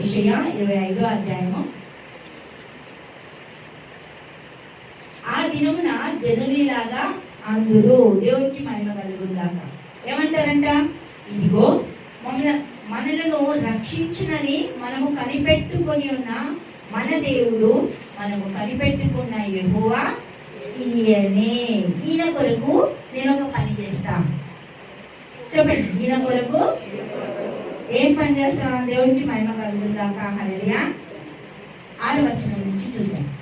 విషయ ఇరవై ఐదో అధ్యాయము. ఆ దినమున జనులీలాగా అందరూ దేవునికి మహిమ కలుగుందాక ఏమంటారంట? ఇదిగో మన మనలను రక్షించునని మనము కనిపెట్టుకొని ఉన్న మన దేవుడు మనము కనిపెట్టుకున్న ఎగువ ఈయనే. ఈయన కొరకు నేను ఒక పని చేస్తా. చెప్పండి ఈయన కొరకు ఏం పని చేస్తా దేవునికి మహిమ కలుగుందాక హల్లెలూయా. ఆరు వచనం నుంచి చూద్దాం.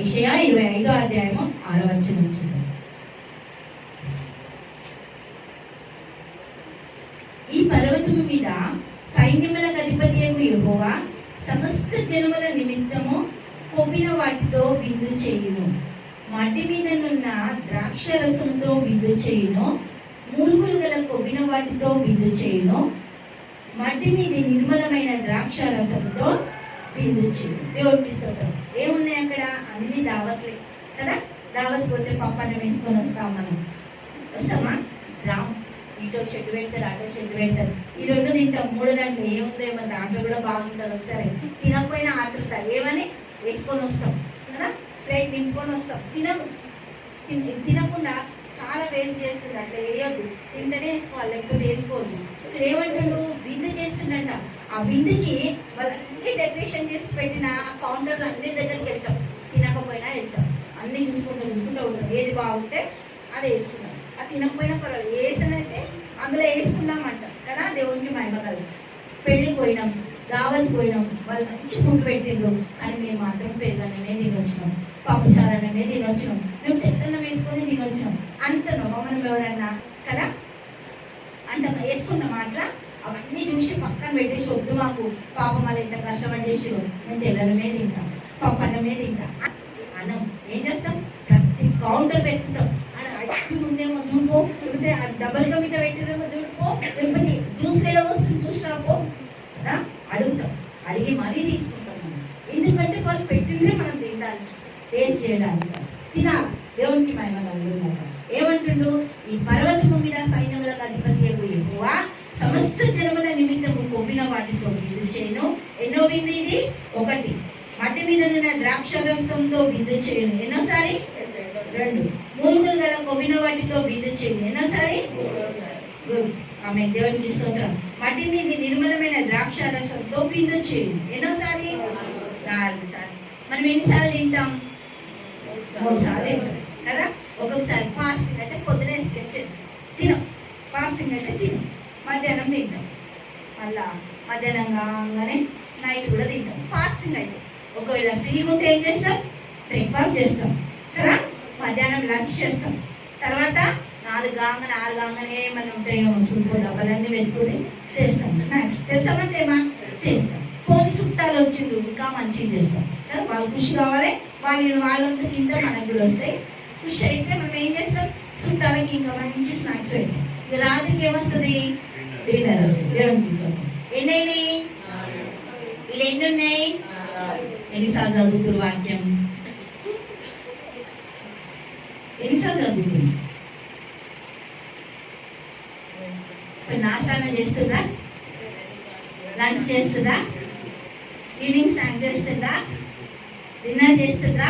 విషయ ఇరవై ఐదో అధ్యాయము ఆరో వచనం చూద్దాం. ఈ పర్వతము మీద సైన్యముల అధిపతి యహోవా సమస్త జనముల నిమిత్తము కొవ్విన వాటితో విందు చేయును. మట్టి మీదనున్న ద్రాక్ష రసంతో విందు చేయును. మూలుగులు గల కొవ్విన వాటితో విందు చేయును. మట్టి మీద నిర్మలమైన ద్రాక్ష రసంతో విందు చేయును. దేవుడికి స్తోత్రం. ఏమున్నాయి అక్కడ? అన్ని దావత్లే. కదా? దావత్ పోతే పప్పన్న వేసుకొని వస్తాం మనం. వస్తామా? రామ్ ఇటో షెడ్ పెడతారు అటో షెడ్ పెడతారు. ఈ రెండు తింటాం. మూడు దాంట్లో ఏముందేమో దాంట్లో కూడా బాగుంటుంది ఒకసారి. తినకపోయినా ఆతృత ఏమని? వేసుకొని వస్తాం. కదా? ప్లేట్ నింపుకొని వస్తాం. తినము తినకుండా చాలా వేస్ట్ చేస్తుంది అట్లా వేయొద్దు తింటేనే వేసుకోవాలి లేకపోతే వేసుకోవద్దు ఇక్కడ ఏమంటాడు? విందు చేస్తుందంట. ఆ విందుకి వాళ్ళన్నీ డెకరేషన్ చేసి పెట్టిన ఆ కౌంటర్లు అన్ని దగ్గరికి వెళ్తాం. తినకపోయినా వెళ్తాం. అన్ని చూసుకుంటూ చూసుకుంటూ ఉంటాం. ఏది బాగుంటే అది వేసుకుంటాం. అది తినకపోయినా పర్వాలేదు. వేసనైతే అందులో వేసుకుందామంట. కదా? దేవునికి మహిమ కలదు పెళ్ళికి పోయినాం దావత్కి పోయినాం. వాళ్ళు మంచి ఫుడ్ పెట్టిండ్రు. కానీ మేము మాత్రం పెరుగన్నమే తినొచ్చినాం. పప్పుచారన్నమే తినొచ్చినాం. మేము తినొచ్చినాం అంటున్నాం ఎవరన్నా కదా? అంట వేసుకున్నాం అట్లా అవన్నీ చూసి పక్కన పెట్టేసి వద్దు మాకు పాపం మళ్ళీ ఎంత కష్టపడి చేసి మేము తెల్లనమే తింటాం పప్పు తింటాం. అన్నం ఏం చేస్తాం? ప్రతి కౌంటర్ పెట్టుకుంటాం. ఐస్ క్రీమ్ ఉందేమో చూడుకో లేకపోతే డబల్గా మీట పెట్టిరేమో చూడుకో లేకపోతే జ్యూస్ లేడో వస్తుంది చూసినా పో కదా? అడుగుతాం. అడిగి మరీ తీసుకుంటాం మనం. ఎందుకంటే వాళ్ళు పెట్టిందే మనం తినడానికి టేస్ట్ చేయడానికి. తినాలి. దేవునికి మహిమ కలుగుందాక ఏమంటుండు? ఈ పర్వతము మీద సైన్యములకు అధిపతి యెహోవా సమస్త జనముల నిమిత్తము కొవ్విన వాటితో విందు చేయను. ఎన్నో విందు ఇది? ఒకటి. మట్టి మీద ఉన్న ద్రాక్ష రసంతో విందు చేయను. ఎన్నోసారి? రెండు. మూలుగులు గల కొవ్విన వాటితో విందు చేయను. ఎన్నోసారి? ఆమె దేవునికి స్తోత్రం. మట్టి మీద నిర్మలమైన ద్రాక్ష రసంతో విందు చేయను. ఎన్నోసారి? నాలుగు సార్లు మనం ఎన్నిసార్లు తింటాం మూడు సార్లు కదా? ఒక్కొక్కసారి ఫాస్టింగ్ అయితే పొద్దునే స్కెచ్ చేస్తాం తినం. ఫాస్టింగ్ అయితే తినం. మధ్యాహ్నం తింటాం మళ్ళా మధ్యాహ్నం కాగానే నైట్ కూడా తింటాం ఫాస్టింగ్ అయితే. ఒకవేళ ఫ్రీగా ఉంటే ఏం చేస్తాం బ్రేక్ఫాస్ట్ చేస్తాం కదా? మధ్యాహ్నం లంచ్ చేస్తాం తర్వాత నాలుగు కాగానే ఆరు కాగానే మనం ట్రైన్ సూపు డబ్బాలన్నీ వెతుకుని చేస్తాం. స్నాక్స్ తెస్తామంటేమా చేస్తాం. పోని చుట్టాలు వచ్చిండ్రు ఇంకా మంచిగా చేస్తాం. వాళ్ళు ఖుషి కావాలి. వాళ్ళు వాళ్ళంతా కింద మనకు కూడా వస్తాయి. ఖుషి అయితే మనం ఏం చేస్తాం చుట్టాలకి ఇంకా మంచి స్నాక్స్ పెడతాం ఇక రాత్రికి ఏమొస్తుంది డిన్నర్ వస్తుంది దేవునికి ఇస్తాం ఎన్ని వీళ్ళు ఎన్ని ఉన్నాయి ఎన్నిసార్లు చదువుతురు వాక్యం ఎన్నిసార్లు చదువుతుంది నాశనం చేస్తుందా? లంచ్ చేస్తుందా? ఈవినింగ్ స్నాక్ చేస్తుందా? డిన్నర్ చేస్తుందా?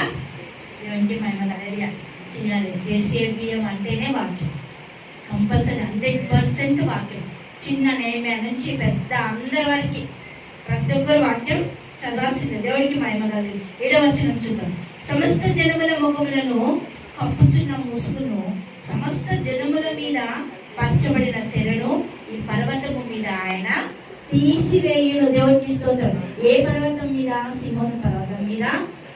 ఇవన్నీ మేము అలరియా చేయాలి జేసీఏబిఎం అంటేనే వాక్యం. కంపల్సరీ హండ్రెడ్ పర్సెంట్ వాక్యం. చిన్న నేమే నుంచి పెద్ద అందరి వరకు. ప్రతి ఒక్కరు వాక్యం చదవాల్సిందే. దేవుడికి మహిమ కలిగి. ఏడవ చూద్దాం. సమస్త జనముల ముఖములను కప్పుచున్న ముసుగును సమస్త జనముల మీద పరచబడిన తెరను ఈ పర్వతము మీద ఆయన తీసివేయును. దేవుడికి స్తోత్రం. ఏ పర్వతం మీద? సింహం పర్వతం మీద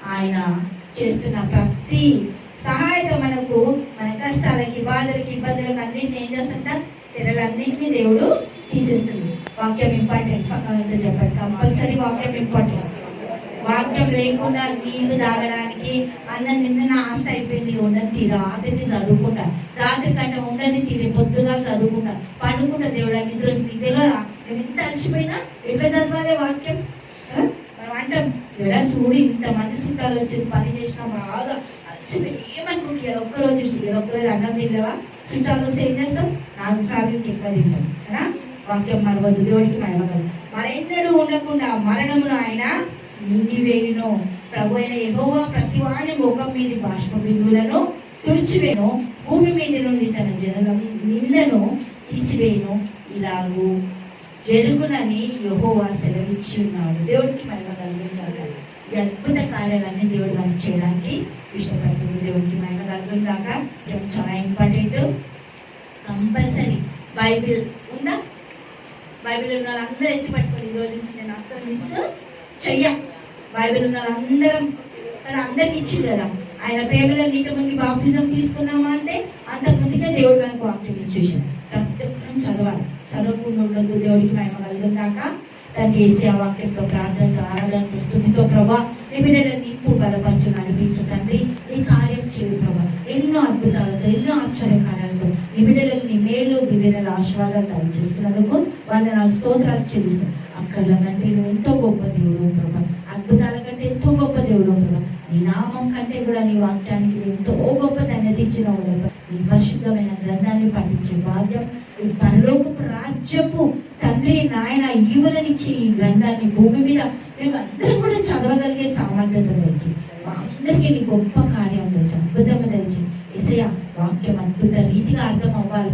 ఆయన చేస్తున్న ప్రతి సహాయత మనకు మన కష్టాలకి బాధలకి ఇబ్బందులకి అన్నింటిని ఏం చేస్తుంట? తెరలన్నింటినీ దేవుడు తీసేస్తుంది. వాక్యం ఇంపార్టెంట్. పక్కన చెప్పండి కంపల్సరీ వాక్యం ఇంపార్టెంట్. వాక్యం లేకుండా నీళ్ళు తాగడానికి అన్న నిన్న ఆశ అయిపోయింది. ఉన్నది రాత్రికి చదువుకుంటా. రాత్రి కంటే ఉండదు తీరి. పొద్దుగా చదువుకుంటా. పండుకుంటా దేవుడా. నిద్ర నిద్రలో ఎంత అలసిపోయినా ఎట్లా చదవాలి వాక్యం? చూడు ఇంతమంది చుట్టాలు వచ్చి పని చేసినా బాగా అలసిపోయి ఏమనుకుంటారు ఒక్కరోజు ఒక్కరోజు అన్నం తినలేవా? చుట్టాలు వస్తే ఏం చేస్తాం? నాలుగు సార్లు ఎక్కువ తింటాం కదా? వాక్యం మరవద్దు దేవుడికి మహిమగలదు మరెన్నడూ ఉండకుండా మరణమును ఆయన నిండివేయును ప్రభు అయిన ఎగోవా ప్రతి వాని ముఖం మీది బాష్ప బిందువులను తుడిచివేను భూమి మీద నుండి తన జనం నిందను తీసివేయను. ఇలాగూ జరుగునని యహోవా సెలవిచ్చి ఉన్నాడు. దేవుడికి మహిమ కలుగుతాక ఈ అద్భుత కార్యాలన్నీ దేవుడు మనకి చేయడానికి ఇష్టపడుతుంది. దేవుడికి మహిమ కలుగుతాక చాలా ఇంపార్టెంట్. కంపల్సరీ బైబిల్ ఉందా బైబిల్ ఉన్న వాళ్ళందరూ ఎత్తి పట్టుకొని ఈ రోజు నుంచి నేను అస్సలు మిస్ చెయ్య బైబిల్ ఉన్న వాళ్ళందరం మరి అందరికి ఇచ్చింది కదా. ఆయన ప్రేమలో నీటి ముందు బాప్తిజం తీసుకున్నామా అంటే అంత ముందుగా దేవుడు మనకు వాక్యం ఇచ్చేసాడు ప్రతి ఒక్కరం చదవాలి. చదవకుండా ఉండొద్దు. దేవుడికి మహిమ కలుగున్నాక దాన్ని వేసి ఆ వాక్యంతో ప్రార్థనతో ఆరాధనతో ప్రభా. నీ బిడ్డలను నీకు బలపరచు నడిపించు తండ్రి. ఈ కార్యం చేయు ప్రభా. ఎన్నో అద్భుతాలతో ఎన్నో ఆశ్చర్య కార్యాలతో బిడ్డలకు నీ మేలు దివ్యల ఆశీర్వాదాలు దయచేస్తున్నందుకు వందనాలు స్తోత్రాలు చెల్లిస్తాను అక్కర్ల కంటే నువ్వు ఎంతో గొప్ప దేవుడు ప్రభా. అద్భుతాల కంటే ఎంతో గొప్ప దేవుడు ప్రభా. నీ నామం కంటే కూడా నీ వాక్యానికి ఎంతో గొప్ప ధన్యత ఇచ్చిన ఈ పరిశుద్ధమైన గ్రంథాన్ని పఠించే భాగ్యం ఈ పరలోకపు రాజ్యపు తండ్రి నాయన ఈవులనిచ్చి ఈ గ్రంథాన్ని భూమి మీద మేము అందరం కూడా చదవగలిగే సామర్థ్యత తెచ్చి మా అందరికీ నీ గొప్ప కార్యం తెచ్చి అద్భుతం తెచ్చి ఎసయ వాక్యం అద్భుత రీతిగా అర్థం అవ్వాలి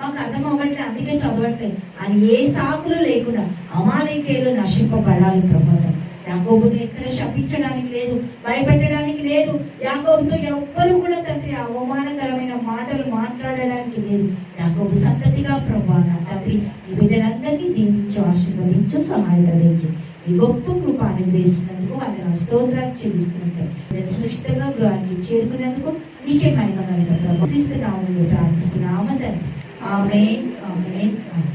మాకు అర్థం అవ్వట్లే అందుకే చదవట్లేదు అని ఏ సాకులు లేకుండా అమాలయకేలు నశింపబడాలి ప్రభాతం యాకోబును ఎక్కడ శపించడానికి లేదు భయపెట్టడానికి లేదు. యాకోబుతో ఎవ్వరు కూడా తండ్రి అవమానకరమైన మాటలు మాట్లాడడానికి లేదు. యాకోబు సంతతిగా ప్రభా నా తండ్రి ఈ బిడ్డలందరినీ దీవించు ఆశీర్వదించు సహాయత తెచ్చు ఈ గొప్ప కృప అనుగ్రహిస్తున్నందుకు వాళ్ళ స్తోత్రాలు చెల్లిస్తుంటాయి సురక్షితంగా గృహానికి చేరుకున్నందుకు నీకే మహిమ కలుగుతాం క్రీస్తు నామంలో ప్రార్థిస్తున్నాము తండ్రి. ఆమె ఆమె ఆమె